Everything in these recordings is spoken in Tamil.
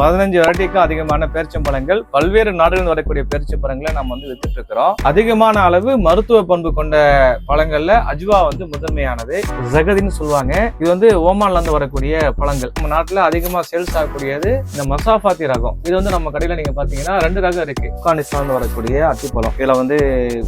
பதினஞ்சு வெரைட்டிக்கும் அதிகமான பேரிச்சம்பழங்கள் பல்வேறு நாடுகளில் வரக்கூடிய பேரிச்சம்பழங்களை நம்ம வந்து வித்துட்டு இருக்கிறோம் அதிகமான அளவு மருத்துவ பண்பு கொண்ட பழங்கள்ல அஜுவா வந்து முதன்மையானது. ஜகதின்னு சொல்லுவாங்க. இது வந்து ஓமான்ல இருந்து வரக்கூடிய பழங்கள். நம்ம நாட்டுல அதிகமா சேல்ஸ் ஆகக்கூடியது இந்த மசாஃபாத்தி ரகம். இது வந்து நம்ம கடையில நீங்க பாத்தீங்கன்னா ரெண்டு ரகம் இருக்கு. ஆப்கானிஸ்தான் வரக்கூடிய அத்திப்பழம். இதுல வந்து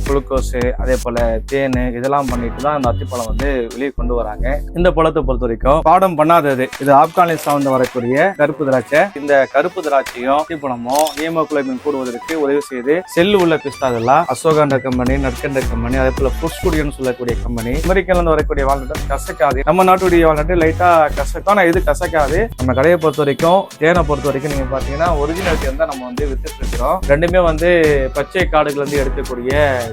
குளுக்கோஸ் அதே போல தேன் இதெல்லாம் பண்ணிட்டு தான் அந்த அத்திப்பழம் வந்து வெளியே கொண்டு வராங்க. இந்த பழத்தை பொறுத்த வரைக்கும் பாடம் பண்ணாதது. இது ஆப்கானிஸ்தான் வரக்கூடிய கருப்பு திராட்சை. இந்த கருப்பு திராட்சையும் தீப்பணமும் ஹீமோகுளோபின் கூடுவதற்கு உதவி செய்து செல்லு உள்ள பிஸ்தா இதெல்லாம் அசோகாண்ட கம்பெனி நற்கண்ட கம்பெனி அதே போல ஃபுட்ஸ் சொல்லக்கூடிய கம்பெனி அமெரிக்கால இருந்து வரக்கூடிய வால்நட் கசக்காது. நம்ம நாட்டுடைய வால்நட் லைட்டா கசக்கும். ஆனா இது கசக்காது. நம்ம கடையை பொறுத்த வரைக்கும் தேனை பொறுத்த வரைக்கும் நீங்க பாத்தீங்கன்னா ஒரிஜினல் தேன் தான் நம்ம வந்து வித்துட்டு இருக்கிறோம். ரெண்டுமே வந்து பச்சை காடுகள் இருந்து எடுக்கக்கூடிய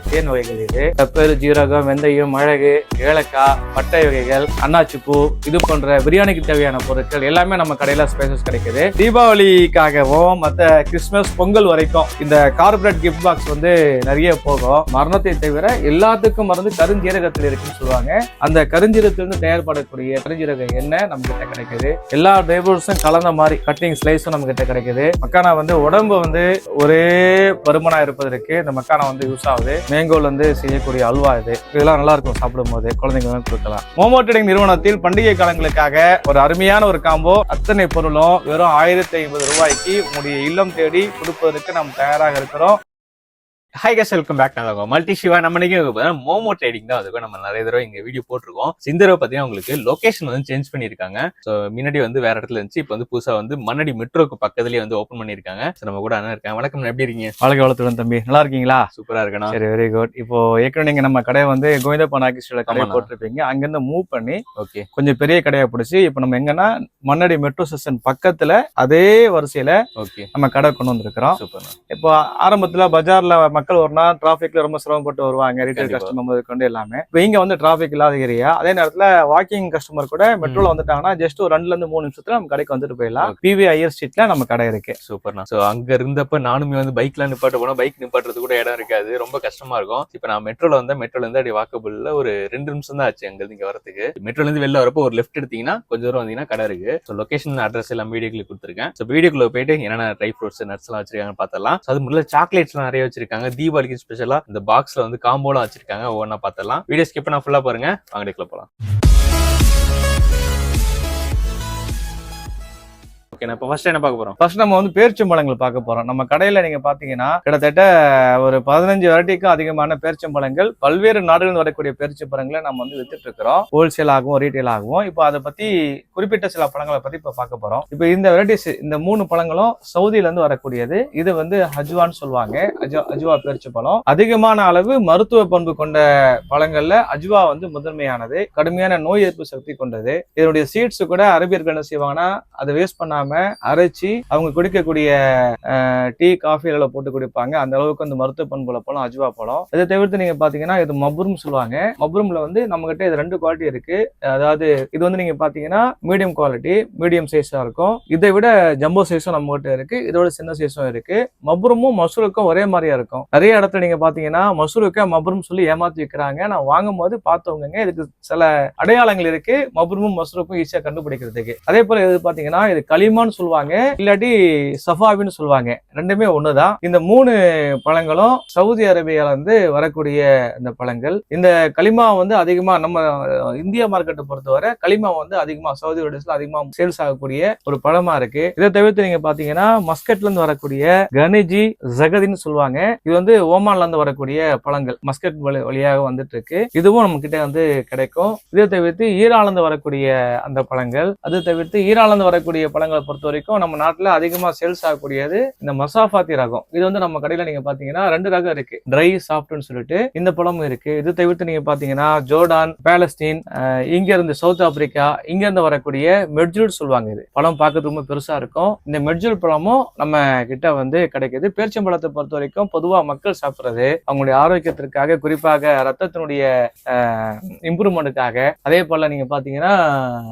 தேன் வகைகள் இது. பெப்பர் ஜீரகம் வெந்தயம் மிளகு ஏலக்காய் பட்டை வகைகள் அன்னாச்சி பூ இது போன்ற பிரியாணிக்கு தேவையான பொருட்கள் எல்லாமே நம்ம கடையில ஸ்பைசஸ் கிடைக்குது. தீபாவளி தீபாவளிக்காகவும் மற்ற கிறிஸ்மஸ் பொங்கல் வரைக்கும் இந்த கார்பரேட் கிஃப்ட் பாக்ஸ் வந்து நிறைய போகும். மரணத்தை தவிர எல்லாத்துக்கும் மருந்து கருஞ்சீரகத்தில் இருக்குன்னு சொல்லுவாங்க. அந்த கருஞ்சீரகத்திலிருந்து தயார்படக்கூடிய கருஞ்சீரக எண்ணெய் நம்ம கிட்ட கிடைக்குது. எல்லா டேபிள்ஸும் கலந்த மாதிரி கட்டிங் ஸ்லைஸும் நம்ம கிட்ட கிடைக்குது. மக்கானா வந்து உடம்பு வந்து ஒரே பருமனா இருப்பதற்கு இந்த மக்கானா வந்து யூஸ் ஆகுது. மேங்கோல் வந்து செய்யக்கூடிய அல்வா இது. இதெல்லாம் நல்லா இருக்கும் சாப்பிடும் போது குழந்தைங்களும் கொடுக்கலாம். மோமோ ட்ரேடிங் நிறுவனத்தில் பண்டிகை காலங்களுக்காக ஒரு அருமையான ஒரு காம்போ அத்தனை பொருளும் வெறும் ஆயிரத்தி ஐம்பது ரூபாய்க்கு உங்களுடைய இல்லம் தேடி கொடுப்பதற்கு நாம் தயாராக இருக்கிறோம். ஹை கேஸ் வெல்கம் பேக் நாங்க மல்டி சிவா. நம்ம பார்த்தீங்கன்னா மோமோ ட்ரேடிங் தான். அதுக்கு நம்ம நிறைய தடவை இங்க வீடியோ போட்டிருக்கோம். இந்த தடவை பார்த்தீங்கன்னா உங்களுக்கு லொகேஷன் வந்து சேஞ்ச் பண்ணியிருக்காங்க. ஸோ முன்னாடி வந்து வேற இடத்துல இருந்துச்சு. இப்போ வந்து புதுசா வந்து மண்ணடி மெட்ரோக்கு பக்கத்துலயே வந்து ஓப்பன் பண்ணியிருக்காங்க. ஸோ நம்ம கூட அண்ணன் இருக்காங்க. வணக்கம் அண்ணா, எப்படி இருக்கீங்க? வாழ்க்கை வளத்துடன் தம்பி. நல்லா இருக்கீங்களா? சூப்பரா இருக்கணும் சரி வெரி குட் இப்போ ஏற்கனவே நீங்க நம்ம கடை வந்து கோவிந்தப்பா நாகேஸ்வர கடை ஆமாண்ணா. போட்டிருப்பீங்க. அங்கிருந்து மூவ் பண்ணி ஓகே கொஞ்சம் பெரிய கடையை பிடிச்சி இப்போ நம்ம எங்கன்னா மண்ணடி மெட்ரோ ஸ்டேஷன் பக்கத்துல அதே வரிசையில ஓகே நம்ம கடை கொண்டு வந்திருக்கிறோம். சூப்பர் இப்போ ஆரம்பத்துல பஜார்ல மக்கள் வரனா டிராபிக்ல ரொம்ப சிரமப்பட்டு வருவாங்க ரீட்டைல். கஸ்டமர் கொண்டு எல்லாமே. இப்போ இங்க வந்து டிராபிக் இல்லாத ஏரியா அதே நேரத்துல வாக்கிங் கஸ்டமர் கூட மெட்ரோல வந்துட்டாங்கன்னா ஜஸ்ட் ஒரு ரெண்டுல இருந்து மூணு நிமிஷத்துல நம்ம கடைக்கு வந்துட்டு போயிடலாம். பிவி ஐயர் ஸ்ட்ரீட்ல நம்ம கடை இருக்கு. சூப்பர்ண்ணா ஸோ அங்க இருந்தப்ப நானுமே வந்து பைக்ல நிப்பாட்ட போனா பைக் நிப்பாட்டுறது கூட இடம் இருக்காது. ரொம்ப கஷ்டமா இருக்கும். இப்போ நான் மெட்ரோல வந்தா மெட்ரோல இருந்து அப்படி வாக்கபிள்ல ஒரு ரெண்டு நிமிஷம் தான் ஆச்சு அங்க இங்க வரதுக்கு மெட்ரோல இருந்து வெளில வரப்போ ஒரு லெஃப்ட் எடுத்தீங்கன்னா கொஞ்சம் தூரம் வந்தீங்கன்னா கடை இருக்கு. ஸோ லொகேஷன் அட்ரஸ் எல்லாம் வீடியோக்குள்ள கொடுத்துருக்கேன். ஸோ வீடியோக்குள்ள போயிட்டு என்னென்ன ட்ரை ஃப்ரூட்ஸ் நட்ஸ் எல்லாம் வச்சிருக்காங்கன்னு பார்த்தலாம் அது முதல்ல சாக்லேட்ஸ் நிறைய வச்சிருக்காங்க. தீபாவளிக்கு ஸ்பெஷலா இந்த பாக்ஸ்ல வந்து காம்போலாம் வச்சிருக்காங்க. ஒவ்வொன்றா பார்த்தலாம் வீடியோ ஸ்கிப் பண்ணா ஃபுல்லா பாருங்க. வாங்க டேக்குள்ள போலாம். ஓகே இப்போ ஃபர்ஸ்ட் என்ன பார்க்க போறோம்? ஃபர்ஸ்ட் நம்ம வந்து பேரிச்சம்பழங்கள் பார்க்க போறோம். நம்ம கடையில நீங்க பாத்தீங்கன்னா கிட்டத்தட்ட ஒரு பதினஞ்சு வெரைட்டிக்கும் அதிகமான பேரிச்சம்பழங்கள் பல்வேறு நாடுகளில் வரக்கூடிய பேரிச்சம்பழங்களை நம்ம வந்து வித்துட்டு இருக்கிறோம். ஹோல்சேல் ஆகும் ரீட்டைல் ஆகும் இப்போ அதை பத்தி குறிப்பிட்ட சில பழங்களை பத்தி இப்போ பார்க்க போறோம். இப்போ இந்த வெரைட்டிஸ் இந்த மூணு பழங்களும் சவுதியில இருந்து வரக்கூடியது. இது வந்து ஹஜ்வான்னு சொல்லுவாங்க. அஜுவா பேர்ச்சி பேரிச்சம்பழம் அதிகமான அளவு மருத்துவ பண்பு கொண்ட பழங்கள்ல அஜுவா வந்து முதன்மையானது. கடுமையான நோய் எதிர்ப்பு சக்தி கொண்டது. இதனுடைய சீட்ஸ் கூட அரபியர்கள் என்ன செய்வாங்கன்னா அதை வேஸ்ட் பண்ணாம அரைச்சி அவங்க குடிக்கக்கூடிய டீ காஃபி எல்லாம் போட்டு குடிப்பாங்க. அந்த அளவுக்கு அந்த மருத்துவ பண்புள்ள பழம் அஜ்வா பழம். இதை தவிர்த்து நீங்க பாத்தீங்கன்னா இது மப்ரூம் சொல்லுவாங்க. மப்ரூம்ல வந்து நம்ம கிட்ட இது ரெண்டு குவாலிட்டி இருக்கு. அதாவது இது வந்து நீங்க பாத்தீங்கன்னா மீடியம் குவாலிட்டி மீடியம் சைஸா இருக்கும். இதை விட ஜம்போ சைஸும் நம்ம கிட்ட இருக்கு. இதோட சின்ன சைஸும் இருக்கு. மப்ரூமும் மசூருக்கும் ஒரே மாதிரியா இருக்கும். நிறைய இடத்துல நீங்க பாத்தீங்கன்னா மசூருக்கு மப்ரூம் சொல்லி ஏமாத்தி வைக்கிறாங்க. நான் வாங்கும்போது பார்த்தவங்க இதுக்கு சில அடையாளங்கள் இருக்கு. மப்ரூமும் மசூருக்கும் ஈஸியா கண்டுபிடிக்கிறதுக்கு. அதே போல இது பாத்தீங்கன்னா இது லிமான்னு சொல்லுவாங்க. இல்லாட்டி சஃபாவின்னு சொல்லுவாங்க. ரெண்டுமே ஒண்ணுதான். இந்த மூணு பழங்களும் சவுதி அரேபியால இருந்து வரக்கூடிய இந்த பழங்கள். இந்த களிமா வந்து அதிகமா நம்ம இந்திய மார்க்கெட்டை பொறுத்தவரை களிமா வந்து அதிகமா சவுதி அரேபியாஸ்ல அதிகமா சேல்ஸ் ஆகக்கூடிய ஒரு பழமா இருக்கு. இதை தவிர்த்து நீங்க பாத்தீங்கன்னா மஸ்கட்ல இருந்து வரக்கூடிய கனிஜி ஜகதின்னு சொல்லுவாங்க. இது வந்து ஓமான்ல இருந்து வரக்கூடிய பழங்கள். மஸ்கட் வழி- வழியாக வந்துட்டு இருக்கு இதுவும் நம்ம கிட்ட வந்து கிடைக்கும். இதை தவிர்த்து ஈரான்ல வரக்கூடிய அந்த பழங்கள். அது தவிர்த்து ஈரான்ல வரக்கூடிய பழங்களை பொறுத்த வரைக்கும் நம்ம நாட்டுல அதிகமா சேல்ஸ் ஆகக்கூடியது இந்த மசாஃபாத்தி ரகம். இது வந்து நம்ம கடையில நீங்க பாத்தீங்கன்னா ரெண்டு ரகம் இருக்கு. ட்ரை சாஃப்ட்னு சொல்லிட்டு இந்த பழமும் இருக்கு. இது தவிர்த்து நீங்க பாத்தீங்கன்னா ஜோர்டான் பேலஸ்டீன் இங்கேருந்து இங்க இருந்து சவுத் ஆப்பிரிக்கா இங்க இருந்து வரக்கூடிய மெட்ஜூல் சொல்லுவாங்க இது. பழம் பார்க்கறது ரொம்ப பெருசா இருக்கும். இந்த மெட்ஜூல் பழமும் நம்ம கிட்ட வந்து கிடைக்குது. பேரிச்சம்பழத்தை பொறுத்த வரைக்கும் பொதுவா மக்கள் சாப்பிடுறது அவங்களுடைய ஆரோக்கியத்திற்காக குறிப்பாக ரத்தத்தினுடைய இம்ப்ரூவ்மெண்ட்டுக்காக அதே போல நீங்க பாத்தீங்கன்னா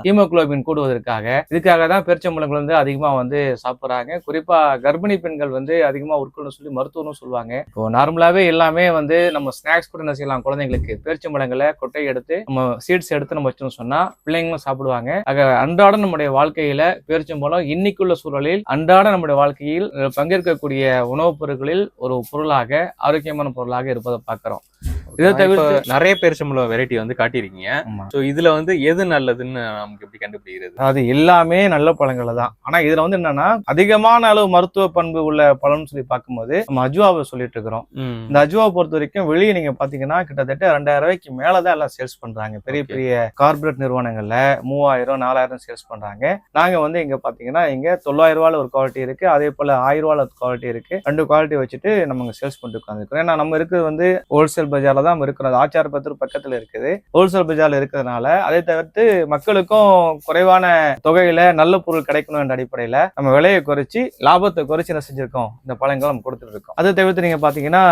ஹீமோகுளோபின் கூடுவதற்காக. இதுக்காக தான் பேரிச்சம்பழங்கள் வந்து வந்து வந்து சாப்பிட்றாங்க. குறிப்பாக கர்ப்பிணி பெண்கள் வந்து அதிகமாக உட்கொள்ளணும் சொல்லி மருத்துவரும் சொல்லுவாங்க. இப்போ நார்மலாகவே எல்லாமே வந்து நம்ம ஸ்நாக்ஸ் கூட என்ன செய்யலாம் குழந்தைங்களுக்கு. பேரிச்சம்பழங்களை கொட்டை எடுத்து நம்ம சீட்ஸ் எடுத்து நம்ம வச்சோம்னு சொன்னால் பிள்ளைங்களும் சாப்பிடுவாங்க. ஆக அன்றாட நம்முடைய வாழ்க்கையில பேரிச்சம்பழம் இன்னைக்குள்ள சூழலில் அன்றாட நம்முடைய வாழ்க்கையில் பங்கேற்கக்கூடிய உணவுப் பொருட்களில் ஒரு பொருளாக ஆரோக்கியமான பொருளாக இருப்பதை பார்க்குறோம். இதை தவிர்த்து இப்ப நிறைய பேரிச்சம்பழம் வெரைட்டி வந்து காட்டியிருக்கீங்க. சோ இதுல வந்து எது நல்லதுன்னு நமக்கு எப்படி கண்டுபிடிக்கிறது? அது எல்லாமே நல்ல பழங்கள் தான். ஆனா இதுல வந்து என்னன்னா அதிகமான அளவு மருத்துவ பண்பு உள்ள பழம்னு சொல்லி பார்க்கும்போது நம்ம அஜுவாவை சொல்லிட்டு இருக்கிறோம். இந்த அஜுவாவை பொறுத்த வரைக்கும் வெளியே நீங்க பாத்தீங்கன்னா கிட்டத்தட்ட ரெண்டாயிரம் ரூபாய்க்கு மேலதான் எல்லாம் சேல்ஸ் பண்றாங்க. பெரிய. பெரிய கார்பரேட் நிறுவனங்கள்ல மூவாயிரம் நாலாயிரம் சேல்ஸ் பண்றாங்க. நாங்க வந்து இங்க பாத்தீங்கன்னா இங்க தொள்ளாயிரம் ரூபாயில ஒரு குவாலிட்டி இருக்கு. அதே போல ஆயிரம் ரூபாயில குவாலிட்டி இருக்கு. ரெண்டு குவாலிட்டி வச்சுட்டு நம்ம சேல்ஸ் பண்ணிட்டு உட்காந்துருக்கோம் ஏன்னா நம்ம இருக்கிறது வந்து ஹோல்சேல் பஜார்ல தான் இருக்கிறோம் அது பத்திர பக்கத்துல இருக்குது. ஹோல்சேல் பஜார்ல இருக்கிறதுனால அதை தவிர்த்து மக்களுக்கும் குறைவான தொகையில நல்ல பொருள் கிடைக்கணும் என்ற அடிப்படையில நம்ம விலையை குறைச்சி லாபத்தை குறைச்சி என்ன செஞ்சிருக்கோம்? இந்த பழங்கள் நம்ம கொடுத்துட்டு இருக்கோம். அதை தவிர்த்து நீங்க பாத்தீங்கன்னா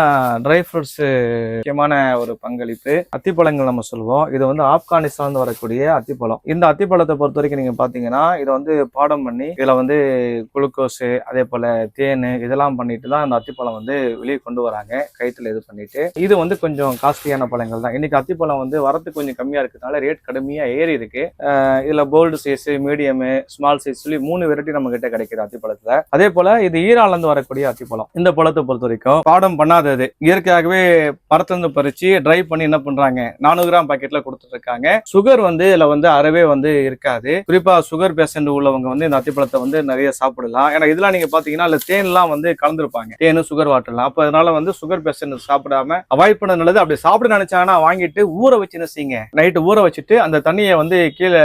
ட்ரை ஃப்ரூட்ஸ் முக்கியமான ஒரு பங்களிப்பு. அத்திப்பழங்கள் நம்ம சொல்லுவோம். இது வந்து ஆப்கானிஸ்தான் வரக்கூடிய அத்திப்பழம். இந்த அத்திப்பழத்தை பொறுத்த வரைக்கும் நீங்க பாத்தீங்கன்னா இதை வந்து பாடம் பண்ணி இதுல வந்து குளுக்கோஸ் அதே போல தேன் இதெல்லாம் பண்ணிட்டு தான் அந்த அத்திப்பழம் வந்து வெளியே கொண்டு வராங்க. கைத்துல இது பண்ணிட்டு. இது வந்து கொஞ்சம் காஸ்ட்லியான பழங்கள் தான். இன்னைக்கு அத்திப்பழம் வந்து வரத்து கொஞ்சம் கம்மியா இருக்கிறதுனால ரேட் கடுமையா ஏறி இருக்கு. இதில் இதுல bold size medium small size சொல்லி மூணு வெரைட்டி நம்ம கிட்ட கிடைக்கிது அத்திப்பழத்துல. அதே போல இது ஈரான்லருந்து வரக்கூடிய அத்திப்பழம். இந்த பழத்தை பொறுத்த வரைக்கும் பாடம் பண்ணாதது. இயற்கையாகவே பறத்திலிருந்து பறிச்சு ட்ரை பண்ணி என்ன பண்றாங்க? நானூறு கிராம் பாக்கெட்ல கொடுத்துட்ருக்காங்க. சுகர் வந்து இதில் வந்து அறவே வந்து இருக்காது. குறிப்பாக சுகர் பேஷண்ட் உள்ளவங்க வந்து இந்த அத்திப்பழத்தை வந்து நிறைய சாப்பிடலாம். ஏன்னா இதெல்லாம் நீங்க பாத்தீங்கன்னா இல்லை தேன்லாம் வந்து கலந்துருப்பாங்க. தேனு சுகர் வாட்டர்லாம் அப்போ அதனால வந்து சுகர் பேஷண்ட் சாப்பிடாம அவாய்ட் பண்ண நல்லது அப்படி சாப்பிட நினைச்சாங்கன்னா வாங்கிட்டு ஊற வச்சு என்ன செய்யுங்க? நைட்டு ஊற வச்சுட்டு அந்த தண்ணியை வந்து கீழே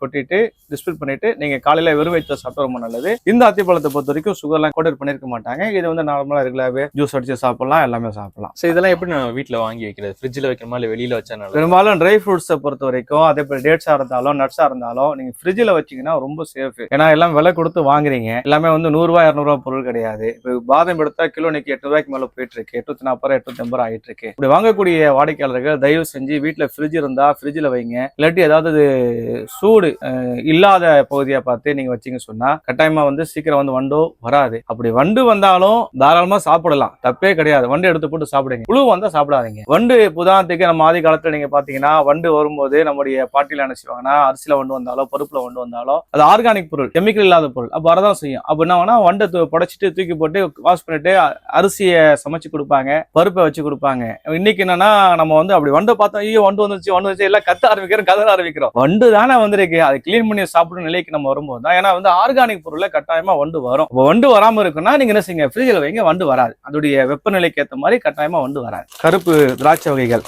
கொட்டிட்டு டிஸ்பில் பண்ணிட்டு நீங்க காலையில வெறும் வயிற்று சாப்பிட்டா ரொம்ப நல்லது. இந்த அத்திப்பழத்தை பொறுத்த வரைக்கும் சுகர்லாம் கோட்டர் பண்ணிருக்க மாட்டாங்க. இது வந்து நார்மலா ரெகுலராகவே ஜூஸ் அடிச்சு சாப்பிடலாம் எல்லாமே சாப்பிடலாம். சோ இதெல்லாம் எப்படி நம்ம வீட்ல வாங்கி வைக்கிறது? ஃப்ரிட்ஜ்ல வைக்கணுமா? இல்ல வெளியில வச்சா பெரும்பாலும் ட்ரை ஃப்ரூட்ஸை பொறுத்த வரைக்கும் அதே போல டேட்ஸா இருந்தாலும் நட்ஸா இருந்தாலும் நீங்க ஃப்ரிட்ஜில் வச்சீங்கன்னா ரொம்ப சேஃப் ஏன்னா எல்லாம் விலை கொடுத்து வாங்குறீங்க. எல்லாமே வந்து நூறுரூவா இரநூறுவா பொருள் கிடையாது. இப்போ பாதாம் எடுத்தா கிலோ இன்னைக்கு எட்டு ரூபாய்க்கு மேல போயிட்டு இருக்கு. எட்நூத்தி நாற்பது ரூபா எட்நூத்தி ஐம்பது ரூபா ஆயிட்டு இருக்கு. இப்படி வாங்கக்கூடிய வாடிக்கையாளர்கள் தயவு செஞ்சு வீட்டில் ஃப்ரிட்ஜ் இருந்தால் ஃப்ரிட்ஜில் வைங்க. இல்லாட்டி ஏதாவது சூடு இல்லாத பகுதியை பார்த்து நீங்க வச்சீங்க சொன்னா கட்டாயமா வந்து சீக்கிரம் வந்து வண்டோ வராது. அப்படி வண்டு வந்தாலும் தாராளமா சாப்பிடலாம். தப்பே கிடையாது. வண்டு எடுத்து போட்டு சாப்பிடுங்க. புழு வந்தால் சாப்பிடாதீங்க. வண்டு புதாரணத்துக்கு நம்ம ஆதி காலத்தில் நீங்க பாத்தீங்கன்னா வண்டு வரும்போது நம்முடைய பாட்டியில் என்ன செய்வாங்கன்னா அரிசியில் வண்டு வந்தாலோ பருப்புல வண்டு வந்தாலோ அது ஆர்கானிக் பொருள் கெமிக்கல் இல்லாத பொருள். அப்போ வரதான் செய்யும். அப்போ என்ன வேணா வண்டை புடச்சிட்டு புடைச்சிட்டு தூக்கி போட்டு வாஷ் பண்ணிட்டு அரிசியை சமைச்சு கொடுப்பாங்க பருப்பை வச்சு கொடுப்பாங்க. இன்னைக்கு என்னன்னா நம்ம வந்து அப்படி வண்டை பார்த்தோம் ஐயோ வண்டு வந்துருச்சு வண்டு வந்துச்சு எல்லாம் கத்த ஆரம்பிக்கிறோம் கதற ஆரம்பிக்கிறோம். வண்டு தானே வந்திருக்கு. அதை க்ளீன் பண்ணி சாப்பிடும் நிலைக்கு நம்ம வரும்போது தான். ஏன்னா வந்து ஆர்கானிக் பொருள்ல கட்டாயமா வண்டு வரும். வண்டு வராம இருக்குன்னா நீங்க என்ன செய்யுங்க ஃப்ரிட்ஜில் வைங்க வண்டு வராது. அதோடைய வெப்பநிலைக்கு ஏற்ற மாதிரி கட்டாயமா வண்டு வராது. கருப்பு திராட்சை வகைகள்.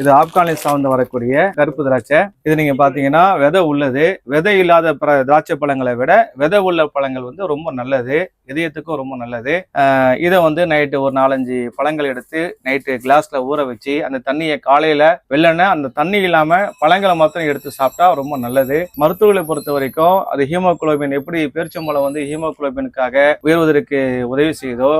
இது ஆப்கானிஸ்தான் வந்து வரக்கூடிய கருப்பு திராட்சை. இது நீங்க பாத்தீங்கன்னா விதை உள்ளது. விதை இல்லாத திராட்சை பழங்களை விட விதை உள்ள பழங்கள் வந்து ரொம்ப நல்லது. இதயத்துக்கும் ரொம்ப நல்லது. இதை வந்து நைட்டு ஒரு நாலஞ்சு பழங்கள் எடுத்து நைட்டு கிளாஸ்ல ஊற வச்சு அந்த தண்ணியை காலையில வெள்ளன அந்த தண்ணி இல்லாம பழங்களை மாத்திரம் எடுத்து சாப்பிட்டா ரொம்ப நல்லது. மருத்துவர்களை பொறுத்த வரைக்கும் அது ஹீமோகுளோபின் எப்படி பேரிச்சம்பழம் வந்து ஹீமோகுளோபினுக்காக உயர்வதற்கு உதவி செய்தோ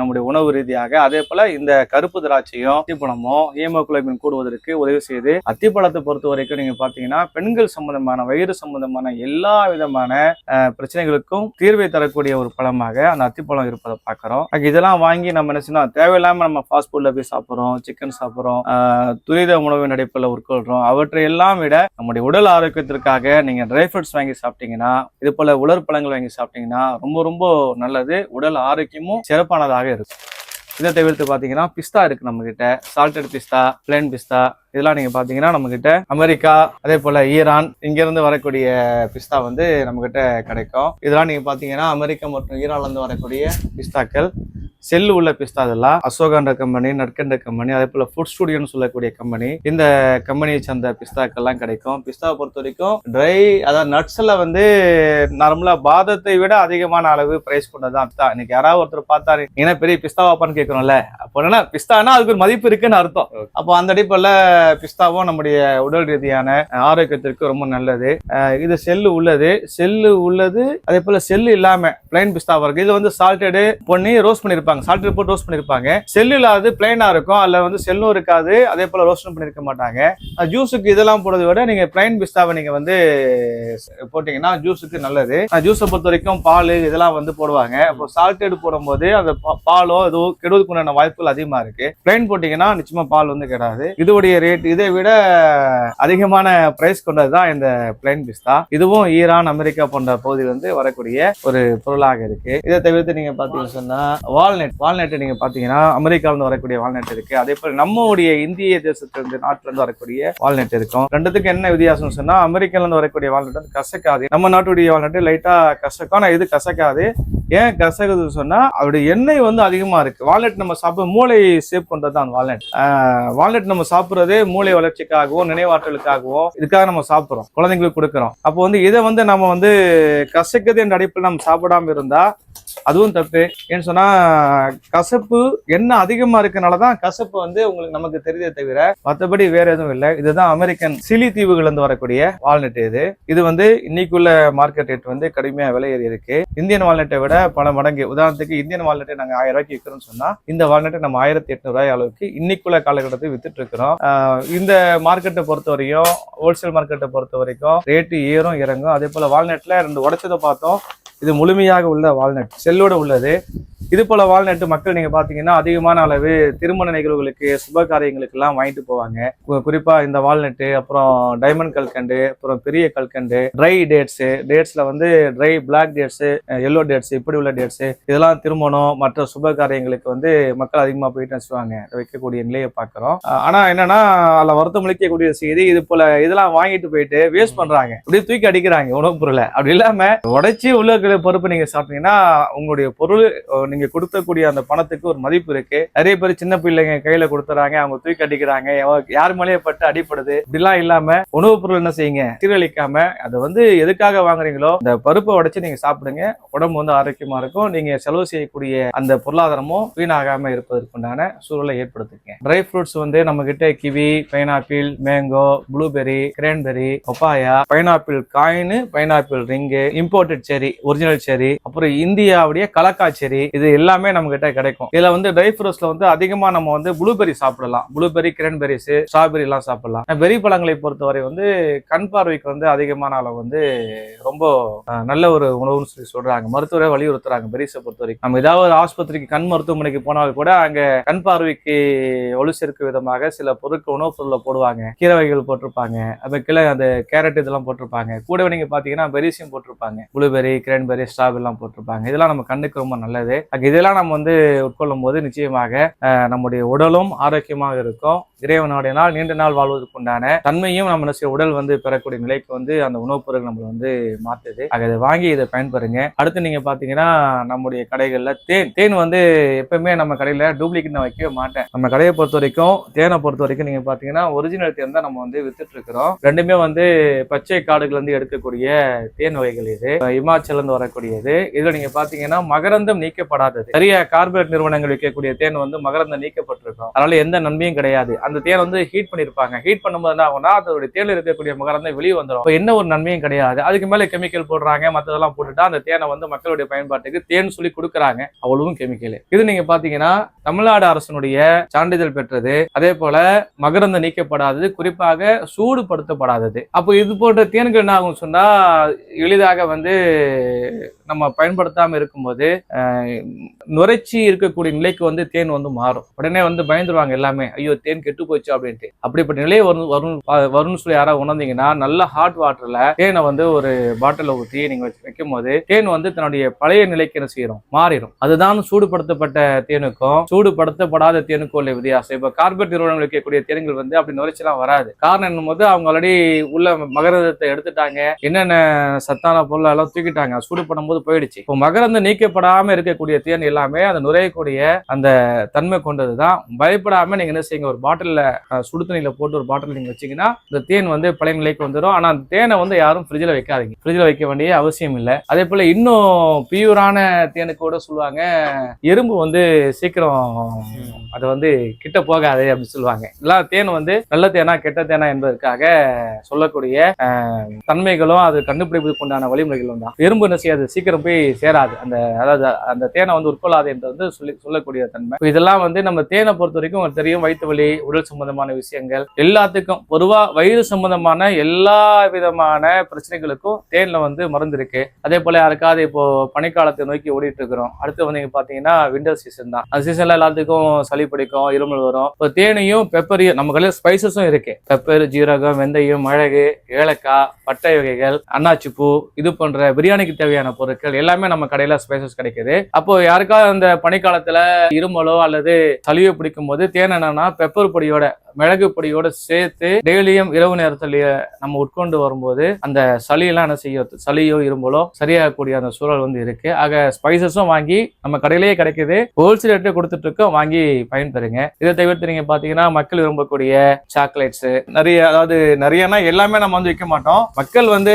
நம்முடைய உணவு ரீதியாக அதே போல இந்த கருப்பு திராட்சையும் அத்திப்பழமும் ஹீமோகுளோபின் போடுவதற்கு உதவி செய்து அத்திப்பழத்தை பொறுத்த வரைக்கும் நீங்க பாத்தீங்கன்னா பெண்கள் சம்பந்தமான வயிறு சம்பந்தமான எல்லா விதமான பிரச்சனைகளுக்கும் தீர்வை தரக்கூடிய ஒரு பழமாக அந்த அத்திப்பழம் இருப்பதை பாக்குறோம். இதெல்லாம் வாங்கி நம்ம என்ன செய்யணும் தேவையில்லாம நம்ம ஃபாஸ்ட் ஃபுட்ல போய் சாப்பிட்றோம் சிக்கன் சாப்பிட்றோம் துரித உணவின் அடிப்பில் உட்கொள்றோம். அவற்றை எல்லாம் விட நம்முடைய உடல் ஆரோக்கியத்திற்காக நீங்க ட்ரை ஃப்ரூட்ஸ் வாங்கி சாப்பிட்டீங்கன்னா இது போல உலர் பழங்கள் வாங்கி சாப்பிட்டீங்கன்னா ரொம்ப ரொம்ப நல்லது. உடல் ஆரோக்கியமும் சிறப்பானதாக இருக்கும். இதை தவிர்த்து பார்த்தீங்கன்னா பிஸ்தா இருக்குது நம்மக்கிட்ட சால்டட் பிஸ்தா பிளேன் பிஸ்தா இதெல்லாம் நீங்க பாத்தீங்கன்னா நம்ம கிட்ட அமெரிக்கா அதே போல ஈரான் இங்க இருந்து வரக்கூடிய பிஸ்தா வந்து நம்ம கிட்ட கிடைக்கும். இதெல்லாம் நீங்க பாத்தீங்கன்னா அமெரிக்கா மற்றும் ஈரான்ல இருந்து வரக்கூடிய பிஸ்தாக்கள். செல்லு உள்ள பிஸ்தா இதெல்லாம் அசோகான்ற கம்பெனி நட்கண்ட கம்பெனி அதே போல ஃபுட் ஸ்டுடியோன்னு சொல்லக்கூடிய கம்பெனி. இந்த கம்பெனியை சேர்ந்த பிஸ்தாக்கள்லாம் கிடைக்கும். பிஸ்தாவை பொறுத்த வரைக்கும் ட்ரை அதாவது நட்ஸ்ல வந்து நார்மலா பாதத்தை விட அதிகமான அளவு பிரைஸ் கொண்டதான் பிஸ்தா. இன்னைக்கு யாராவது ஒருத்தர் பார்த்தாரு ஏன்னா பெரிய பிஸ்தாவாப்பான்னு கேட்கறோம்ல அப்போ என்ன பிஸ்தானா அதுக்கு ஒரு மதிப்பு இருக்குன்னு அர்த்தம். அப்போ அந்த அடிப்படையில் பிஸ்தாவும் நம்முடைய உடல் ரீதியான ஆரோக்கியத்திற்கு ரொம்ப நல்லது. இது செல்லு உள்ளது. செல்லு உள்ளது அதே போல செல்லு இல்லாம பிளைன் பிஸ்தா இருக்கு. இது வந்து சால்டடு பண்ணி ரோஸ்ட் பண்ணிருப்பாங்க. சால்டட் சால்ட் போட்டு ரோஸ்ட் பண்ணிருப்பாங்க. செல்லு இல்லாதது பிளைனா இருக்கும். அதுல வந்து செல்லும் இருக்காது. அதே போல ரோஸ்டும் பண்ணிருக்க மாட்டாங்க. ஜூஸுக்கு இதெல்லாம் போடுறதை விட நீங்க பிளைன் பிஸ்தாவை நீங்க வந்து போட்டீங்கன்னா ஜூஸுக்கு நல்லது. ஜூஸை பொறுத்த வரைக்கும் பால் இதெல்லாம் வந்து போடுவாங்க. இப்போ சால்டட் போடும்போது அந்த பா- பாலோ ஏதோ கெடுவதுக்கு உண்டான வாய்ப்புகள் அதிகமா இருக்கு. பிளைன் போட்டீங்கன்னா நிச்சயமா பால் வந்து கெடாது. இதோடைய ரேட் இதை விட அதிகமான பிரைஸ் கொண்டதுதான் இந்த பிளைன் பிஸ்தா இதுவும் ஈரான் அமெரிக்கா போன்ற பகுதி இருந்து வரக்கூடிய ஒரு பொருளாக இருக்கு. இதை தவிர்த்து நீங்க பாத்தீங்கன்னு சொன்னா வால்நெட் வால்நட் நீங்க பாத்தீங்கன்னா அமெரிக்கால இருந்து வரக்கூடிய வால்நட் இருக்கு. அதே போல நம்மளுடைய இந்திய தேசத்திலிருந்து நாட்டுல இருந்து வரக்கூடிய வால்நட் இருக்கும். ரெண்டுத்துக்கு என்ன வித்தியாசம்னு சொன்னா அமெரிக்கால இருந்து வரக்கூடிய வால்நட் வந்து கசக்காது. நம்ம நாட்டுடைய வால்நட் லைட்டா கசக்கும். ஆனா இது கசக்காது. ஏன் கசகுதுன்னு சொன்னா அவருடைய எண்ணெய் வந்து அதிகமா இருக்கு. வால்நட் நம்ம சாப்பிட மூளை சேவ் பண்றது தான் வால்நட். வால்நட் நம்ம சாப்பிட்றதே மூளை வளர்ச்சிக்காகவும் நினைவாற்றலுக்காகவோ இதுக்காக நம்ம சாப்பிட்றோம். குழந்தைங்களுக்கு கொடுக்குறோம். அப்போ வந்து இதை வந்து நம்ம வந்து கசக்குது என்ற அடிப்பில் நம்ம சாப்பிடாம இருந்தா அதுவும் தப்பு. ஏன்னு சொன்னா கசப்பு என்ன அதிகமா இருக்கனால தான் கசப்பு வந்து உங்களுக்கு நமக்கு தெரியுதே தவிர மற்றபடி வேற எதுவும் இல்லை. இதுதான் அமெரிக்கன் சிலி தீவுகள் இருந்து வரக்கூடிய வால்நட் இது. இது வந்து இன்னைக்குள்ள மார்க்கெட் ரேட் வந்து கடுமையா விலை ஏறி இருக்கு. இந்தியன் வால்நட்டை விட பல மடங்கு உதாரணத்துக்கு இந்தியன் வால்நட்டை நாங்க ஆயிரம் ரூபாய்க்கு விற்கிறோம்னு சொன்னா இந்த வால்நட்டை நம்ம ஆயிரத்தி எட்நூறு ரூபாய் அளவுக்கு இன்னைக்குள்ள காலகட்டத்தை வித்துட்டு இருக்கிறோம். இந்த மார்க்கெட்டை பொறுத்த வரையும் ஹோல்சேல் மார்க்கெட்டை பொறுத்த வரைக்கும் ரேட்டு ஏறும் இறங்கும். அதே போல வால்நட்ல ரெண்டு உடச்சதை பார்த்தோம். இது முழுமையாக உள்ள வால்நட் செல்லோட உள்ளது. இது போல வால்நட் மக்கள் நீங்க பாத்தீங்கன்னா அதிகமான அளவு திருமண நிகழ்வுகளுக்கு சுப காரியங்களுக்கு எல்லாம் வாங்கிட்டு போவாங்க. குறிப்பா இந்த வால்நட்டு அப்புறம் டைமண்ட் கல்கண்டு அப்புறம் பெரிய கல்கண்டு ட்ரை டேட்ஸ் டேட்ஸ்ல வந்து dry black dates yellow dates இப்படி உள்ள டேட்ஸ் இதெல்லாம் திருமணம் மற்ற சுப காரியங்களுக்கு வந்து மக்கள் அதிகமா போயிட்டு வச்சுருவாங்க வைக்கக்கூடிய நிலையை பாக்குறோம் ஆனா என்னன்னா அதுல வருத்தம் அளிக்கக்கூடிய செய்தி இது போல இதெல்லாம் வாங்கிட்டு போயிட்டு வேஸ்ட் பண்றாங்க. அப்படியே தூக்கி அடிக்கிறாங்க உணவுப் பொருளை. அப்படி இல்லாம உடைச்சி உள்ள இருக்கிற பொறுப்பு நீங்க சாப்பிட்டீங்கன்னா உங்களுடைய பொருள் நீங்க கொடுக்கக்கூடிய அந்த பணத்துக்கு ஒரு மதிப்பு இருக்கு. நிறைய பேர் சின்ன பிள்ளைங்க கையில கொடுத்துறாங்க அவங்க தூக்கி அடிக்கிறாங்க யார் மேலேயே பட்டு அடிப்படுது இப்படிலாம் இல்லாம உணவுப் பொருள் என்ன செய்யுங்க? சீரழிக்காம அதை வந்து எதுக்காக வாங்குறீங்களோ இந்த பருப்பை உடைச்சு நீங்க சாப்பிடுங்க. உடம்பு வந்து ஆரோக்கியமா இருக்கும். நீங்க செலவு செய்யக்கூடிய அந்த பொருளாதாரமும் வீணாகாம இருப்பதற்குண்டான சூழலை ஏற்படுத்துங்க. ட்ரை ஃப்ரூட்ஸ் வந்து நம்ம கிட்ட kiwi pineapple mango blueberry cranberry papaya pineapple coin pineapple ring imported cherry original cherry அப்புறம் இந்தியாவுடைய கலக்கா செரி இது எல்லாமே நம்ம கிட்ட கிடைக்கும். இதுல வந்து ட்ரை ஃப்ரூட்ஸ்ல வந்து அதிகமா நம்ம வந்து ப்ளூபெரி சாப்பிடலாம். ப்ளூபெரி கிரன்பெரிஸ் ஸ்ட்ராபெரி எல்லாம் சாப்பிடலாம். பெரி பழங்களை பொறுத்தவரை வந்து கண் பார்வைக்கு வந்து அதிகமான அளவு வந்து ரொம்ப நல்ல ஒரு உணவுன்னு சொல்லி சொல்றாங்க. மருத்துவரை வலியுறுத்துறாங்க பெரிசை பொறுத்த வரைக்கும் நம்ம ஏதாவது ஆஸ்பத்திரிக்கு கண் மருத்துவமனைக்கு போனால் கூட அங்க கண் பார்வைக்கு ஒளி சேர்க்கும் விதமாக சில பொருட்கள் உணவுப் பொருளை போடுவாங்க. கீரை வகைகள் போட்டிருப்பாங்க. அது கீழே அந்த கேரட் இதெல்லாம் போட்டிருப்பாங்க. கூடவே நீங்க பாத்தீங்கன்னா பெரிசியும் போட்டிருப்பாங்க. ப்ளூபெரி கிரேன்பெரி ஸ்ட்ராபெரி எல்லாம் போட்டிருப்பாங்க. இதெல்லாம் நம்ம கண்ணுக்கு ரொம்ப நல்லது. இதெல்லாம் நம்ம வந்து உட்கொள்ளும் போது நிச்சயமாக நம்முடைய உடலும் ஆரோக்கியமாக இருக்கும். இறைவனுடைய நாள் நீண்ட நாள் வாழ்வதற்குண்டான தன்மையும் நம்ம செய்ய- உடல் வந்து பெறக்கூடிய நிலைக்கு வந்து அந்த உணவுப் பொருள் நம்மளை வந்து மாத்துது. ஆக இதை வாங்கி இதை பயன்பெறுங்க அடுத்து நீங்க பாத்தீங்கன்னா நம்முடைய கடைகள்ல தேன் தேன் வந்து எப்பவுமே நம்ம கடையில டூப்ளிகேட் நான் வைக்கவே மாட்டேன். நம்ம கடையை பொறுத்த வரைக்கும் தேனை பொறுத்த வரைக்கும் நீங்க பாத்தீங்கன்னா ஒரிஜினல் தேன் தான் நம்ம வந்து வித்துட்டு இருக்கிறோம். ரெண்டுமே வந்து பச்சை காடுகள் இருந்து எடுக்கக்கூடிய தேன் வகைகள் இது. இமாச்சல இருந்து வரக்கூடியது. இதுல நீங்க பாத்தீங்கன்னா மகரந்தம் நீக்கப்படாதது. சரியா கார்பரேட் நிறுவனங்கள் விற்கக்கூடிய தேன் வந்து மகரந்தம் நீக்கப்பட்டிருக்கும். அதனால எந்த நன்மையும் கிடையாது. அந்த தேன் வந்து ஹீட் பண்ணிருப்பாங்க. ஹீட் பண்ணும்போது என்ன ஆகும்னா அதோட தேனில் இருக்கக்கூடிய மகரந்தம் வெளியே வந்துடும் இப்போ என்ன ஒரு நன்மையும் கிடையாது. அதுக்கு மேலே கெமிக்கல் போடுறாங்க மத்ததெல்லாம் போட்டுட்டா அந்த தேனை வந்து மக்களுடைய பயன்பாட்டுக்கு தேன் சொல்லி கொடுக்குறாங்க. அவ்வளவும் கெமிக்கல் இது நீங்க பாத்தீங்கன்னா தமிழ்நாடு அரசனுடைய சான்றிதழ் பெற்றது. அதே போல மகரந்த நீக்கப்படாதது குறிப்பாக சூடுபடுத்தப்படாதது. அப்போ இது போன்ற தேன்கள் என்ன ஆகும் சொன்னா எளிதாக வந்து நம்ம பயன்படுத்தாம இருக்கும்போது நுரைச்சி இருக்கக்கூடிய நிலைக்கு வந்து தேன் வந்து மாறும். உடனே வந்து பயந்துருவாங்க எல்லாமே. ஐயோ தேன் கெட்டு கெட்டு போச்சு அப்படின்ட்டு. அப்படிப்பட்ட நிலையை வரும் வரும் வரும்னு சொல்லி யாராவது உணர்ந்தீங்கன்னா நல்ல ஹாட் வாட்டர்ல தேனை வந்து ஒரு பாட்டில ஊற்றி நீங்க வைக்கும் போது தேன் வந்து தன்னுடைய பழைய நிலைக்கு என்ன செய்யறோம் மாறிடும் அதுதான் சூடுபடுத்தப்பட்ட தேனுக்கும் சூடுபடுத்தப்படாத தேனுக்கும் உள்ள வித்தியாசம். இப்ப கார்பரேட் நிறுவனங்கள் வைக்கக்கூடிய தேன்கள் வந்து அப்படி நுரைச்செல்லாம் வராது. காரணம் என்னும் போது அவங்க ஆல்ரெடி உள்ள மகரந்தத்தை எடுத்துட்டாங்க. என்னென்ன சத்தான பொருள் எல்லாம் தூக்கிட்டாங்க சூடு பண்ணும் போது போயிடுச்சு. இப்போ மகரந்தம் நீக்கப்படாம இருக்கக்கூடிய தேன் எல்லாமே அந்த நுரையக்கூடிய அந்த தன்மை கொண்டதுதான். பயப்படாம நீங்க என்ன செய்யுங்க ஒரு பாட்டில் பாட்டிலில் சுடுதண்ணியில் போட்டு ஒரு பாட்டில் நீங்க வச்சீங்கன்னா இந்த தேன் வந்து பழைய நிலைக்கு வந்துடும் ஆனால் அந்த தேனை வந்து யாரும் ஃப்ரிட்ஜில் வைக்காதீங்க. ஃப்ரிட்ஜில் வைக்க வேண்டிய அவசியம் இல்லை. அதே போல் இன்னும் பியூரான தேனுக்கு கூட சொல்லுவாங்க எறும்பு வந்து சீக்கிரம் அது வந்து கிட்ட போகாது அப்படின்னு சொல்லுவாங்க. எல்லாம் தேன் வந்து நல்ல தேனா கெட்ட தேனா என்பதற்காக சொல்லக்கூடிய தன்மைகளும் அது கண்டுபிடிப்பதற்கு உண்டான வழிமுறைகளும் தான். எறும்பு என்ன செய்யாது? சீக்கிரம் போய் சேராது. அந்த அதாவது அந்த தேனை வந்து உட்கொள்ளாது என்று வந்து சொல்லி சொல்லக்கூடிய தன்மை. இதெல்லாம் வந்து நம்ம தேனை பொறுத்த வரைக்கும் தெரியும் வயிற்று வலி உடல் சம்பந்தமான விஷயங்கள் எல்லாத்துக்கும் பொதுவாக வயிறு சம்பந்தமான எல்லா விதமான பிரச்சனைகளுக்கும் தேனில் வந்து மருந்து இருக்கு அதே போல யாருக்காவது இப்போ பனிக்காலத்தை நோக்கி ஓடிட்டு இருக்கிறோம் அடுத்து வந்து பார்த்தீங்கன்னா விண்டர் சீசன் தான். அந்த சீசன்ல எல்லாத்துக்கும் சளி பிடிக்கும் இருமல் வரும். இப்போ தேனையும் பெப்பரையும் நம்ம கையில் ஸ்பைசஸும் இருக்கு. பெப்பர் ஜீரகம் வெந்தயம் மிளகு ஏலக்காய் பட்டை வகைகள் அன்னாச்சிப்பூ இது போன்ற பிரியாணிக்கு தேவையான பொருட்கள் எல்லாமே நம்ம கடையில ஸ்பைசஸ் கிடைக்குது. அப்போ யாருக்காவது அந்த பனிக்காலத்துல இருமலோ அல்லது சளியோ பிடிக்கும் போது தேன் என்னன்னா பெப்பர் பொடியோட மிளகு பொடியோட சேர்த்து டெய்லியும் இரவு நேரத்துல நம்ம உட்கொண்டு வரும்போது அந்த சளியெல்லாம் என்ன செய்யும்? சளியோ இரும்பலோ சரியாகக்கூடிய அந்த சூழல் வந்து இருக்கு. ஆக ஸ்பைசஸும் வாங்கி நம்ம கடையிலேயே கிடைக்குது. ஹோல்சேல் ரேட்டு கொடுத்துட்டு இருக்கோம். வாங்கி பயன்பெறுங்க. இதை தவிர்த்து நீங்க பாத்தீங்கன்னா மக்கள் விரும்பக்கூடிய சாக்லேட்ஸ் நிறைய அதாவது நிறையனா எல்லாமே நம்ம வந்து விற்க மாட்டோம். மக்கள் வந்து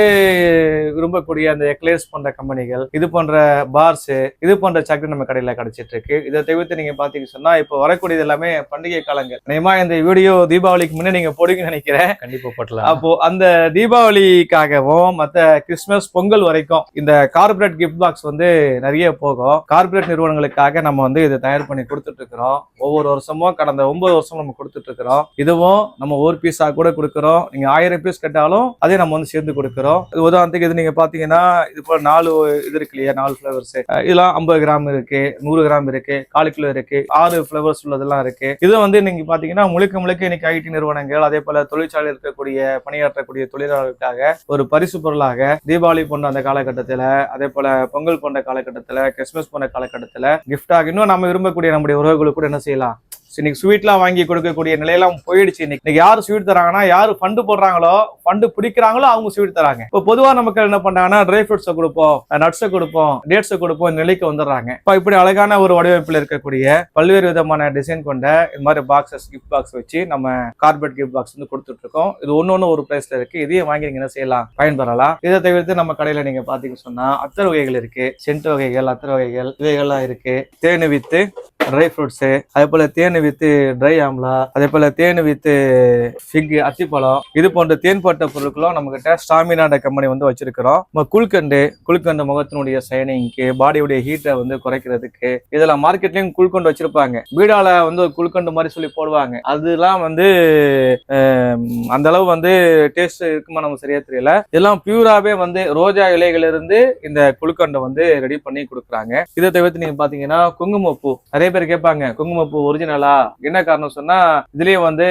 விரும்பக்கூடிய அந்த எக்லேஸ் போன்ற கம்பெனிகள் இது போன்ற பார்ஸ் இது போன்ற சாக்லேட் நம்ம கடையில கிடைச்சிட்டு இருக்கு. இதை தவிர்த்து நீங்க பாத்தீங்கன்னா சொன்னா இப்போ வரக்கூடியது எல்லாமே பண்டிகை காலங்கள். நிச்சயமா இந்த வீடியோ தீபாவளிக்கு முன்னே நீங்க போடுங்கன்னு நினைக்கிறேன். கண்டிப்பா போட்டலாம் அப்போ அந்த தீபாவளிக்காகவும் மத்த கிறிஸ்மஸ் பொங்கல் வரைக்கும் இந்த கார்பரேட் கிஃப்ட் பாக்ஸ் வந்து நிறைய போகும். கார்பரேட் நிறுவனங்களுக்காக நம்ம வந்து இதை தயார் பண்ணி கொடுத்துட்டு இருக்கிறோம் ஒவ்வொரு வருஷமும் கடந்த ஒன்பது வருஷம் நம்ம கொடுத்துட்டு இருக்கிறோம் இதுவும் நம்ம ஒரு பீஸா கூட கொடுக்குறோம். நீங்க ஆயிரம் பீஸ் கேட்டாலும் அதே நம்ம வந்து சேர்ந்து கொடுக்குறோம். இது உதாரணத்துக்கு இது நீங்க பாத்தீங்கன்னா இது போல நாலு இது இருக்கு இல்லையா? நாலு ஃபிளவர்ஸ் இதெல்லாம் ஐம்பது கிராம் இருக்கு நூறு கிராம் இருக்கு கால் கிலோ இருக்கு ஆறு ஃபிளவர்ஸ் உள்ளதெல்லாம் இருக்கு. இது வந்து நீங்க பாத்தீங்கன்னா முழுக்க முழுக்க இன்னைக்கு ஐடி நிறுவனங்கள் அதே போல தொழிற்சாலை இருக்கக்கூடிய பணியாற்றக்கூடிய தொழிலாளர்களுக்காக ஒரு பரிசு பொருளாக தீபாவளி போன்ற அந்த காலகட்டத்துல அதே போல பொங்கல் போன்ற காலகட்டத்துல கிறிஸ்துமஸ் போன்ற காலகட்டத்துல கிஃப்டாக இன்னும் நம்ம விரும்பக்கூடிய நம்முடைய உறவுகளுக்கு கூட என்ன செய்யலாம்? இன்னைக்கு ஸ்வீட்லாம் வாங்கி கொடுக்கக்கூடிய நிலையெல்லாம் போயிடுச்சு. இன்னைக்கு இன்னைக்கு ஸ்வீட் தராங்கன்னா யார் ஃபண்டு போடுறாங்களோ ஃபண்டு பிடிக்கிறாங்களோ அவங்க ஸ்வீட் தராங்க. இப்போ பொதுவாக நமக்கு என்ன பண்ணாங்கன்னா ட்ரை ஃப்ரூட்ஸை கொடுப்போம் நட்ஸை கொடுப்போம் டேட்ஸை கொடுப்போம் இந்த நிலைக்கு வந்துடுறாங்க. இப்போ இப்படி அழகான ஒரு வடிவமைப்பில் இருக்கக்கூடிய பல்வேறு விதமான டிசைன் கொண்ட இந்த மாதிரி பாக்ஸஸ் கிஃப்ட் பாக்ஸ் வச்சு நம்ம கார்பெட் கிஃப்ட் பாக்ஸ் வந்து கொடுத்துட்டு இருக்கோம் இது ஒன்று ஒன்று ஒரு பிரைஸ்ல இருக்கு. இதையும் வாங்கி நீங்க என்ன செய்யலாம்? பயன்பெறலாம். இதை தவிர்த்து நம்ம கடையில நீங்க பாத்தீங்கன்னு சொன்னா அத்தர் வகைகள் இருக்கு. சென்ட் வகைகள் அத்தர் வகைகள் இவைகள்லாம் இருக்கு. தேனு வித்து ட்ரை ஃப்ரூட்ஸு அதே போல தேனு தேன் வித்து ட்ரை ஆம்லா. அதே போல தேன் வித்து ஃபிக் அத்திப்பழம். இது போன்ற தேன்பட்ட பொருட்களும் நம்ம ஸ்டாமினாட கம்பெனி வந்து வச்சிருக்கிறோம். நம்ம குல்கண்டு குல்கண்டு முகத்தினுடைய சைனிங்க்கு பாடியுடைய ஹீட்டை வந்து குறைக்கிறதுக்கு இதெல்லாம் மார்க்கெட்லயும் குல்கண்டு வச்சிருப்பாங்க. பீடால வந்து ஒரு குல்கண்டு மாதிரி சொல்லி போடுவாங்க. அதெல்லாம் வந்து அந்த அளவு வந்து டேஸ்ட் இருக்குமா நமக்கு சரியா தெரியல. இதெல்லாம் பியூராவே வந்து ரோஜா இலைகள் இருந்து இந்த குழுக்கண்டை வந்து ரெடி பண்ணி கொடுக்குறாங்க. இதை தவிர்த்து நீங்க பாத்தீங்கன்னா குங்குமப்பூ. நிறைய பேர் கேட்பாங்க குங்குமப்பூ ஒரிஜினலா என்ன காரணம் சொன்னா இதுலயே வந்து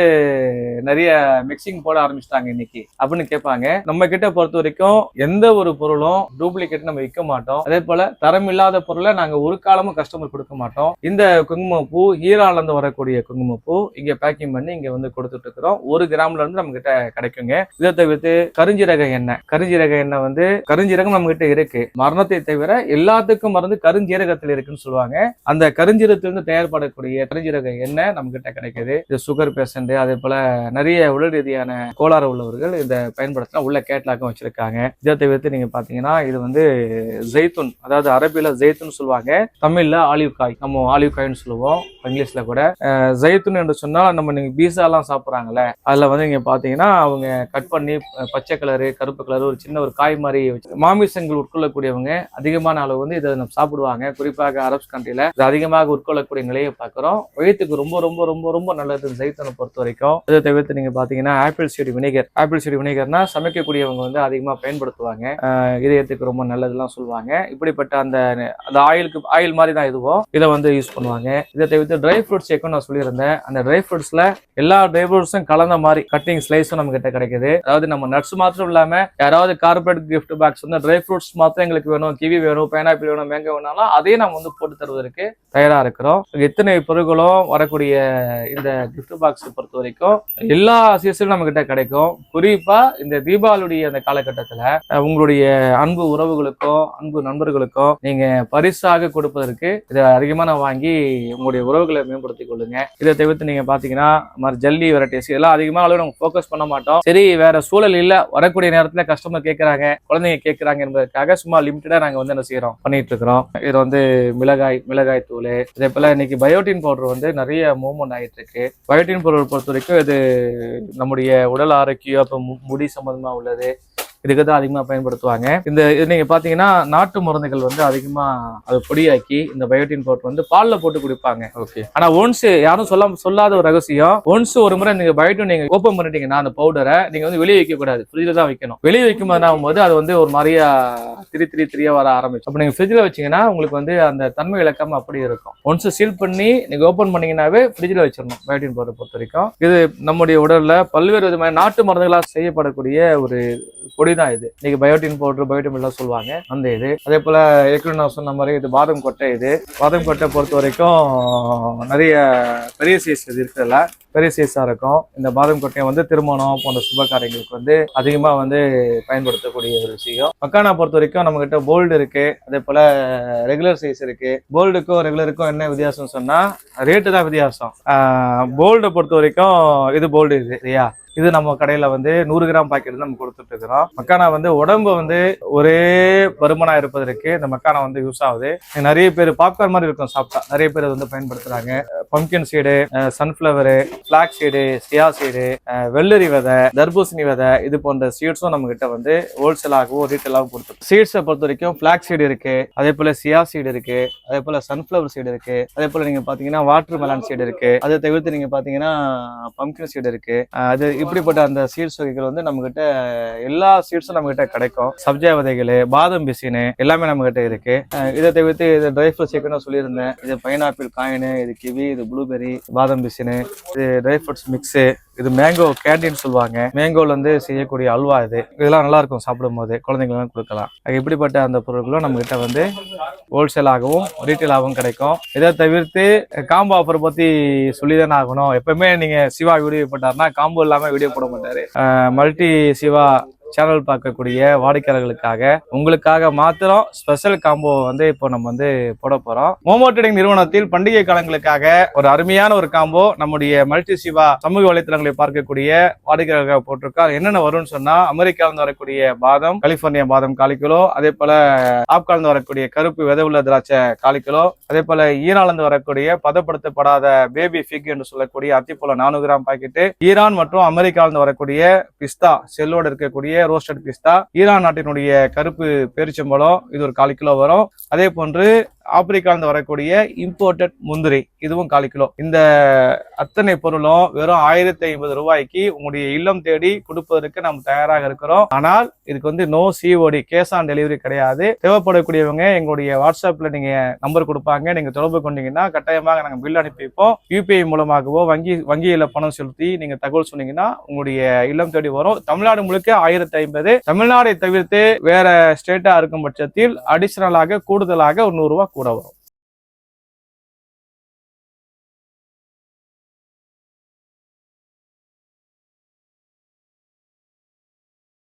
நிறைய மிக்சிங் போட ஆரம்பிச்சிட்டாங்க இன்னைக்கு. அப்படின்னு கேட்பாங்க. நம்ம கிட்ட பொறுத்த வரைக்கும் எந்த ஒரு பொருளும் டூப்ளிகேட் நம்ம விற்க மாட்டோம். அதே போல தரம் இல்லாத பொருளை நாங்க ஒரு காலமும் கஸ்டமர் கொடுக்க மாட்டோம். இந்த குங்குமப்பூ ஈரான்ல இருந்து வரக்கூடிய குங்குமப்பூ இங்க பேக்கிங் பண்ணி இங்க வந்து கொடுத்துட்டு இருக்கிறோம் ஒரு கிராம்ல இருந்து நம்ம கிட்ட கிடைக்குங்க. இதை தவிர்த்து கருஞ்சீரக எண்ணெய். கருஞ்சீரக எண்ணெய் வந்து கருஞ்சீரகம் நம்ம கிட்ட இருக்கு. மரணத்தை தவிர எல்லாத்துக்கும் மருந்து கருஞ்சீரகத்தில் இருக்குன்னு சொல்லுவாங்க. அந்த கருஞ்சீரகத்திலிருந்து தயார்படக்கூடிய கருஞ்சீரக எண்ணெய் நம்ம கிட்ட கிடைக்குது? இது சுகர் பேஷண்ட் அதே போல நிறைய உடல் ரீதியான கோளாறு உள்ளவர்கள் இதை பயன்படுத்தினா உள்ள கேட்லாக்கும் வச்சிருக்காங்க. இதை தவிர்த்து நீங்க பாத்தீங்கன்னா இது வந்து ஜெய்துன் அதாவது அரபியில ஜெய்துன் சொல்லுவாங்க. தமிழ்ல ஆலிவ் காய் நம்ம ஆலிவ் காய்னு சொல்லுவோம். இங்கிலீஷ்ல கூட. அஹ், ஜெய்துன் என்று சொன்னால் நம்ம நீங்க பீஸா எல்லாம் சாப்பிடுறாங்கல்ல அதுல வந்து நீங்க பாத்தீங்கன்னா அவங்க கட் பண்ணி பச்சை கலரு கருப்பு கலரு ஒரு சின்ன ஒரு காய் மாதிரி வச்சு மாமிசங்கள் உட்கொள்ளக்கூடியவங்க அதிகமான அளவு வந்து இதை நம்ம சாப்பிடுவாங்க. குறிப்பாக அரபு கண்ட்ரில இது அதிகமாக உட்கொள்ளக்கூடிய நிலையை பார்க்குறோம். வயிற்றுக்கு ரொம்ப ரொம்ப ரொம்ப ரொம்ப நல்லது ஜெய்தனை பொறுத்த வரைக்கும். இதை தவிர்த்து நீங்க பாத்தீங்கன்னா apple cider vinegar apple cider வினிகர்னா சமைக்கக்கூடியவங்க வந்து அதிகமா பயன்படுத்துவாங்க. இதயத்துக்கு ரொம்ப நல்லதுலாம் சொல்லுவாங்க. இப்படிப்பட்ட அந்த அந்த ஆயிலுக்கு ஆயில் மாதிரி தான் இதுவோ இதை வந்து யூஸ் பண்ணுவாங்க. இதை தவிர்த்து ட்ரை ஃப்ரூட்ஸ் சேர்க்கும் நான் சொல்லியிருந்தேன். அந்த ட்ரை ஃப்ரூட்ஸ்ல எல்லா ட்ரை ஃப்ரூட்ஸும் கலந்த மாதிரி கட்டிங் ஸ்லைஸும் நம்ம கிட்ட கிடைக்குது. அதாவது நம்ம நட்ஸ் மாத்திரம் இல்லாம யாராவது கார்பரேட் கிஃப்ட் பாக்ஸ் வந்து ட்ரை ஃப்ரூட்ஸ் மாத்திரம் எங்களுக்கு வேணும் கிவி வேணும் பைனாப்பிள் வேணும் மேங்கோ வேணாலும் அதையும் நம்ம வந்து போட்டு தருவதற்கு தயாரா இருக்கிறோம். இத்தனை பொருட்களும் வரக்கூடிய இந்த கிஃப்ட் பாக்ஸ் பொறுத்த வரைக்கும் எல்லா சீசனும் நம்ம கிட்ட கிடைக்கும். குறிப்பா இந்த தீபாவளியுடைய அந்த காலகட்டத்துல உங்களுடைய அன்பு உறவுகளுக்கும் அன்பு நண்பர்களுக்கும் நீங்க பரிசாக கொடுப்பதற்கு இதை அதிகமான வாங்கி உங்களுடைய உறவுகளை மேம்படுத்திக் கொள்ளுங்க. இதை தவிர்த்து நீங்க பாத்தீங்கன்னா மாதிரி ஜல்லி வெரைட்டிஸ் இதெல்லாம் அதிகமாக அளவு நம்ம ஃபோக்கஸ் பண்ண மாட்டோம். சரி வேற சூழல் இல்ல. வரக்கூடிய நேரத்துல கஸ்டமர் கேட்கறாங்க குழந்தைங்க கேட்கறாங்க என்பதற்காக சும்மா லிமிட்டடா நாங்க வந்து என்ன செய்யறோம்? பண்ணிட்டு இருக்கிறோம். இது வந்து மிளகாய் மிளகாய் தூள் இதே போல இன்னைக்கு பயோட்டின் பவுடர் வந்து நிறைய மூவ்மெண்ட் ஆகிட்டு இருக்கு பயோட்டின் பொருள் பொறுத்த வரைக்கும் இது நம்முடைய உடல் ஆரோக்கியம் அப்போ முடி சம்பந்தமா உள்ளது. இதுக்கு தான் அதிகமாக பயன்படுத்துவாங்க. இந்த இது நீங்க பாத்தீங்கன்னா நாட்டு மருந்துகள் வந்து அதிகமா அது பொடியாக்கி இந்த பயோட்டின் பவுடர் வந்து பால்ல போட்டு குடிப்பாங்க. ஓகே. ஆனா ஒன்ஸ் யாரும் சொல்ல சொல்லாத ஒரு ரகசியம் ஒன்ஸ் ஒரு முறை நீங்க பயோட்டின் நீங்க ஓப்பன் பண்ணிட்டீங்கன்னா அந்த பவுடரை நீங்க வந்து வெளியே வைக்க கூடாது. ஃப்ரிட்ஜில் தான் வைக்கணும். வெளியே வைக்கும் போது அது வந்து ஒரு மாதிரியா திரி திரி திரியா வர ஆரம்பிச்சு அப்ப நீங்க ஃப்ரிட்ஜில் வச்சீங்கன்னா உங்களுக்கு வந்து அந்த தன்மை இழக்காம அப்படியே இருக்கும். ஒன்ஸ் சீல் பண்ணி நீங்க ஓப்பன் பண்ணீங்கன்னாவே ஃப்ரிட்ஜில் வச்சிடணும் பயோட்டின் பவுடர் பொறுத்த வரைக்கும். இது நம்முடைய உடல்ல பல்வேறு விதமான நாட்டு மருந்துகளால் செய்யப்படக்கூடிய ஒரு பொடி தான் இது. இன்னைக்கு பயோட்டின் பவுடர் பயோட்டின் எல்லாம் சொல்லுவாங்க. அந்த இது. அதே போல ஏற்கனவே நான் சொன்ன மாதிரி இது பாதம் கொட்டை இது. பாதம் கொட்டை பொறுத்த வரைக்கும் நிறைய பெரிய சைஸ் இது இருக்குதுல்ல பெரிய சைஸா இருக்கும். இந்த பாதம் கொட்டையை வந்து திருமணம் போன்ற சுப காரியங்களுக்கு வந்து அதிகமா வந்து பயன்படுத்தக்கூடிய ஒரு விஷயம். மக்கானா பொறுத்த வரைக்கும் நம்ம கிட்ட போல்டு இருக்கு. அதே போல ரெகுலர் சைஸ் இருக்கு. போல்டுக்கும் ரெகுலருக்கும் என்ன வித்தியாசம் சொன்னா ரேட்டு தான் வித்தியாசம். போல்டை பொறுத்த வரைக்கும் இது போல்டு இது சரியா இது நம்ம கடையில வந்து நூறு கிராம் பாக்கெட் நம்ம கொடுத்துட்டு இருக்கிறோம். மக்கானா வந்து உடம்பு வந்து ஒரே பருமனா இருப்பதற்கு இந்த மக்கானா வந்து யூஸ் ஆகுது. நிறைய பேர் பாப்கார்ன் மாதிரி இருக்கும் சாப்பிட்டா. நிறைய பேர் வந்து பயன்படுத்துறாங்க. Pumpkin seed sunflower black seed chia seed வெள்ளரி விதை தர்பூசணி விதை இது போன்ற சீட்ஸும் நம்ம கிட்ட வந்து ஹோல்சேலாகவும் ரீட்டெயிலாகவும் கொடுத்துருக்கோம். சீட்ஸை பொறுத்த வரைக்கும் பிளாக் சீடு இருக்கு அதே போல சியா சீடு இருக்கு அதே போல சன்ஃபிளவர் சீடு இருக்கு அதே போல நீங்க பாத்தீங்கன்னா வாட்டர் மெலான் சீடு இருக்கு. அதை தவிர்த்து நீங்க பாத்தீங்கன்னா பம்கின் சீடு இருக்கு. அது இப்படிப்பட்ட அந்த சீட்ஸ் வகைகள் வந்து நம்ம கிட்ட எல்லா சீட்ஸும் நம்ம கிட்ட கிடைக்கும். சப்ஜா விதைகள் பாதம் பிசினு எல்லாமே நம்ம கிட்ட இருக்கு இதை தவிர்த்து இது ட்ரை ஃப்ரூட் சேர்க்கணும் சொல்லியிருந்தேன். இது பைனாப்பிள் காயின் இது கிவி இது ப்ளூபெர்ரி பாதம் பிசினு இது ட்ரை ஃப்ரூட்ஸ் மிக்ஸு இது மேங்கோ கேண்டீன் சொல்லுவாங்க. மேங்கோல இருந்து செய்யக்கூடிய அல்வா இது. இதெல்லாம் நல்லா இருக்கும் சாப்பிடும்போது. குழந்தைங்களாம் கொடுக்கலாம். அது இப்படிப்பட்ட அந்த பொருட்களும் நம்ம கிட்ட வந்து ஹோல்சேலாகவும் ரீட்டெயிலாகவும் கிடைக்கும். இதை தவிர்த்து காம்போ ஆஃபர் பத்தி சொல்லிதானே ஆகணும். எப்பவுமே நீங்க சிவா வீடியோ போட்டாருன்னா காம்போ இல்லாம வீடியோ போட மாட்டாரு. மல்டி சிவா சேனல் பார்க்கக்கூடிய வாடிக்கையாளர்களுக்காக உங்களுக்காக மாத்திரம் ஸ்பெஷல் காம்போ வந்து இப்போ நம்ம வந்து போட போறோம். மோமோ ட்ரேடிங் நிறுவனத்தில் பண்டிகை காலங்களுக்காக ஒரு அருமையான ஒரு காம்போ நம்முடைய மல்டி சிவா சமூக வலைத்தளங்களை பார்க்கக்கூடிய வாடிக்கையாளர்களாக போட்டிருக்கோம் என்னென்ன வரும்னு சொன்னா அமெரிக்காவிலிருந்து வரக்கூடிய பாதம் கலிபோர்னியா பாதம் கால் கிலோ அதே போல ஆப்காலிருந்து வரக்கூடிய கருப்பு விதை உள்ள திராட்சை கால் கிலோ அதே போல ஈரான்லேருந்து வரக்கூடிய பதப்படுத்தப்படாத பேபி ஃபிக் என்று சொல்லக்கூடிய அத்திப்பழம் நானூறு கிராம் பாக்கெட்டு ஈரான் மற்றும் அமெரிக்காவிலிருந்து வரக்கூடிய பிஸ்தா செல்லோடு இருக்கக்கூடிய ரோஸ்டட் பிஸ்தா ஈரான் நாட்டினுடைய கருப்பு பேரிச்சம்பழம் இது ஒரு கால் கிலோ வரும். அதே போன்று ஆப்பிரிக்காவிலிருந்து வரக்கூடிய இம்போர்ட்டட் முந்திரி இதுவும் கால் கிலோ. இந்த அத்தனை பொருளும் வெறும் ஆயிரத்தி ஐம்பது ரூபாய்க்கு உங்களுடைய இல்லம் தேடி கொடுப்பதற்கு நாம் தயாராக இருக்கிறோம். ஆனால் இதுக்கு வந்து no COD cash on delivery கிடையாது. தேவைப்படக்கூடியவங்க எங்களுடைய வாட்ஸ்அப்ல நீங்க நம்பர் கொடுப்பாங்க. நீங்க தொடர்பு கொண்டீங்கன்னா கட்டாயமாக நாங்கள் பில் அனுப்பி வைப்போம் யூபிஐ மூலமாகவோ வங்கி வங்கியில பணம் செலுத்தி நீங்க தகவல் சொன்னீங்கன்னா உங்களுடைய இல்லம் தேடி வரும். தமிழ்நாடு முழுக்க ஆயிரத்தி ஐம்பது. தமிழ்நாடை தவிர்த்து வேற ஸ்டேட்டா இருக்கும் பட்சத்தில் அடிஷனலாக கூடுதலாக ஒரு நூறு ரூபாய் கூட வரும்